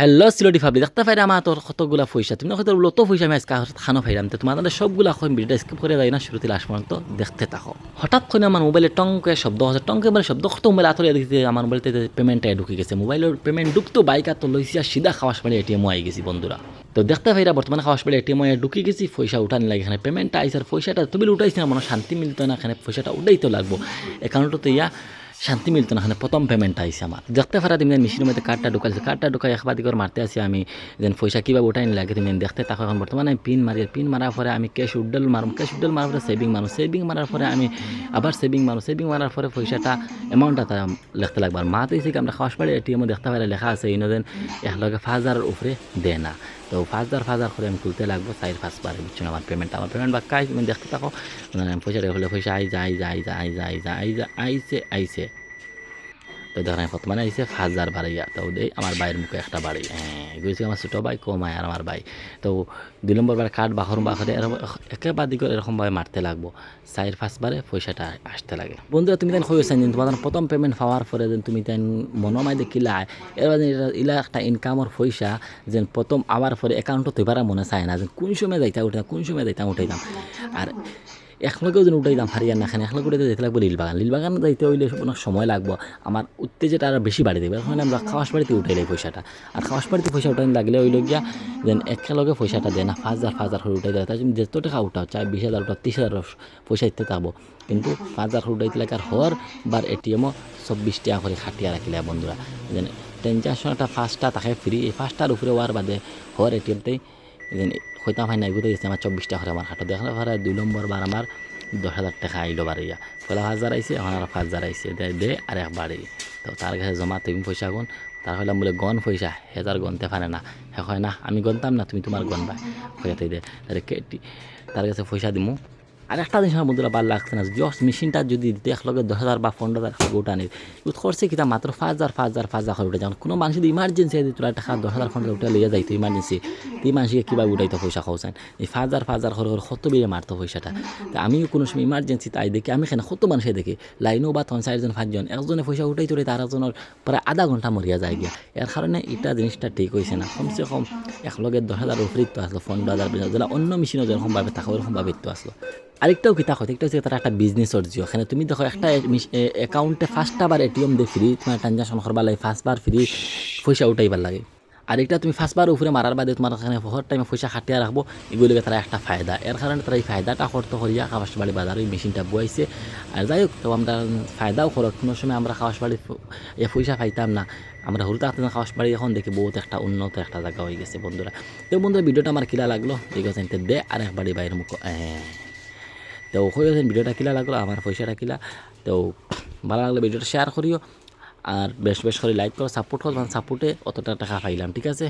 Hello silty ভাবলি, দেখতে পাইরা আমার তোর কতগুলা পয়সা তুমি কত লত পয়সা আমি আজকে খানো ফাইলাম তো তোমাদের সবগুলা এখন ভিডিওটা স্কিপ করে যাই না শুরুতে লাস্ট পর্যন্ত দেখতে থাকো। হঠাৎ করে আমার মোবাইলে টঙ্কে শব্দ হচ্ছে টঙ্কে মানে শব্দ কত মোবাইল আতরে দেখতে আমার মোবাইলতে পেমেন্টটা ঢুকে গেছে। মোবাইলের পেমেন্ট ঢুকতো বাইক আর তো লইছি আর সিধা খাওয়াস পাড়ে এটিএম আই গেছি বন্ধুরা তো দেখতে পাইরা বর্তমানে খাওয়াস পাড়ে এটিএম ঢুকে গেছি পয়সা উঠানি লাগে এখানে পেমেন্টটা আইসে আর পয়সাটা তুমি উঠাইছি না মনে শান্তি মিলতো না এখানে পয়সাটা উঠাইতে লাগবো। অ্যাকাউন্টতে ইয়া শান্তি মিলতো না প্রথম পেমেন্টটা আইসে আমার। দেখতে পারা তুমি মেশিনের মধ্যে কার্ডটা ঢুকাইছে কার্ডটা ঢুকাই একবার দিকে মারতে আসি আমি, যেন পয়সা কীভাবে উঠাই লাগে তুমি দেখতে থাকো এখন বর্তমানে পিন মারি পিন মারার পরে আমি ক্যাশ উড্ডল মারম ক্যাশ উড্ডল মারার পরে সেভিং মারো সেভিং মারার পরে আমি আবার সেভিং মারো সেভিং মারার পরে পয়সাটা অ্যামাউন্টটা তারা লিখতে লাগবে। আর মাতে এসে আমরা খাওয়াস পাড়ি এটিএমও দেখতে পারে লেখা আছে ইনোদেন একলগে পাঁচ হাজারের উপরে দেয় না। তো পাঁচ হাজার পাঁচ হাজার করে আমি তুলতে লাগবো চার পাঁচবার বুঝছ আমার পেমেন্ট আমার পেমেন্ট বা কাজ তুমি দেখতে থাকো। মানে পয়সা হলে পয়সা আই যায় যাই যাই যাই যাই আইছে আইছে। তো দেখেন ফতমানে আইসে হাজার বাড়াইয়া তো আমার বাইরের মুখে একটা বাড়ি হ্যাঁ। এগুলো আমার ছোটো ভাই কমায় আর আমার ভাই। তো দুই নম্বর বার কাঠ বাহর বাহরে একেবারে দিকে এরকমভাবে মারতে লাগবো। চার পাঁচবারে পয়সাটা আসতে লাগে। বন্ধুরা, তুমি তাই হয়েছেন তোমাদের প্রথম পেমেন্ট পাওয়ার পরে যেন তুমি তাই মনোমায় দেখিলা এবার ইলা একটা ইনকামর পয়সা যেন প্রথম আবার পরে অ্যাকাউন্টত এবারে মনে চায় না যে কোন সময় যাইতা উঠাইতাম কোন সময় যাইতাম উঠাইতাম আর একলগেও যেন উঠাইতাম হারিয়ার না খানে একলগে উঠাইতে যেতে লাগবো লীলবাগান। লীলবাগান যাইতে হইলে অনেক সময় লাগবো। আমার উত্তেজটা আরও বেশি বাড়ি দেবে এখন আমরা খাওয়াস বাড়িতে উঠাইলে পয়সাটা আর খাওয়াস বাড়িতে পয়সা উঠাই লাগলে গিয়া যেন একেলগে পয়সাটা দেয় না পাঁচ হাজার পাঁচ হাজার উঠাই দেয় তাই যত টাকা উঠাও, চাই বিশ হাজার উঠাও, তিরিশ হাজার পয়সা দিতে পাবো কিন্তু পাঁচ হাজার করে উঠাইতে লাগে আর হর বার এটিএমও চব্বিশ টাকা করে খাটিয়া রাখিলে বন্ধুরা। যেন ট্রানজাকশনটা ফার্স্টটা তাকে ফ্রি, এই ফার্স্টটার উপরে হওয়ার বাদে হর এটিএমতেই যেন হইতাম হয় না, এগুলো গেছে আমার চব্বিশ টাকা করে আমার হাটে দেখালে ভাড়া দুই নম্বর বার আমার দশ হাজার টাকা আইলো বাড়িয়া। পয়লা হাজার আইসে আর পাঁচ হাজার আইসে দে আর এক বাড়ি। তো তার কাছে জমা তুমি পয়সা গুন তার হইলাম বলে গন পয়সা হেজার গনতে পারে না হে হয় না, আমি গনতাম না, তুমি তোমার গনবা তাই দে তার কাছে পয়সা দিমু। আর একটা জিনিস আমার বন্ধুরা ভালো লাগছে না জস মেশিনটা যদি দিতে একলগে দশ হাজার বা পনেরো হাজার টাকা ওটা নেই ইউথ করছে কিতা মাত্র পাঁচ হাজার পাঁচ হাজার পাঁচ হাজার উঠে যান কোনো মানুষ যদি ইমার্জেন্সি আছে তোরা টাকা দশ হাজার পনেরো উঠে লিয়ে যাইতো ইমার্জেন্সি তুই মানুষকে কীভাবে উঠাইতো পয়সা খাওয়াছেন এই পাঁচ হাজার পাঁচ হাজার করে কত বেড়ে মারতো পয়সাটা তা আমিও কোনো সময় ইমার্জেন্সি তাই দেখি, আমি এখানে কত মানুষে দেখি লাইনও বা তখন চারজন পাঁচজন, একজনে পয়সা উঠাই তোলে তার একজনের প্রায় আধা ঘণ্টা মরিয়া যায় গিয়া। এর কারণে এটা জিনিসটা ঠিক হয়েছে না। কমসে কম একলগে দশ হাজার উপরে তো আসলো পনেরো হাজার অন্য মেশিনও যেরকমভাবে থাকা ওরকমভাবে তো আসলো আরেকটাও কিতা হয় একটা হচ্ছে তার একটা বিজনেস অর্জিও এখানে তুমি দেখো একটা অ্যাকাউন্টে ফার্স্টটা বার এটিএম দিয়ে ফ্রি তোমার ট্রানজাকশন করবার লাগে ফার্স্টবার ফ্রি পয়সা উঠাইবার লাগে। আরেকটা তুমি ফার্স্টবার উপরে মারার বাদে তোমার এখানে হর টাইমে পয়সা খাটিয়ে রাখব এগুলোকে তারা একটা ফায়দা। এর কারণে তারা এই ফায়দাটা করতে করিয়া খাবাস বাড়ি বাজার ওই মেশিনটা বইছে আর যাই হোক তো আমরা ফায়দাও করো কোনো সময় আমরা খাবাস বাড়ি এ পয়সা পাইতাম না। আমরা হলুদ হাতে খাওয়াস বাড়ি এখন দেখি বহুত একটা উন্নত একটা জায়গা হয়ে গেছে বন্ধুরা। তো বন্ধুরা ভিডিওটা আমার কিলা লাগল ঠিক আছে দে আর একবারই বাইরের মুখ হ্যাঁ তো হয়ে ভিডিওটা কিলা লাগল আমার পয়সাটা কিলা তো ভালো লাগলে ভিডিওটা শেয়ার করিও আর বেশ বেশ করে লাইক করো সাপোর্ট করো সাপোর্টে অতটা টাকা পাইলাম ঠিক আছে?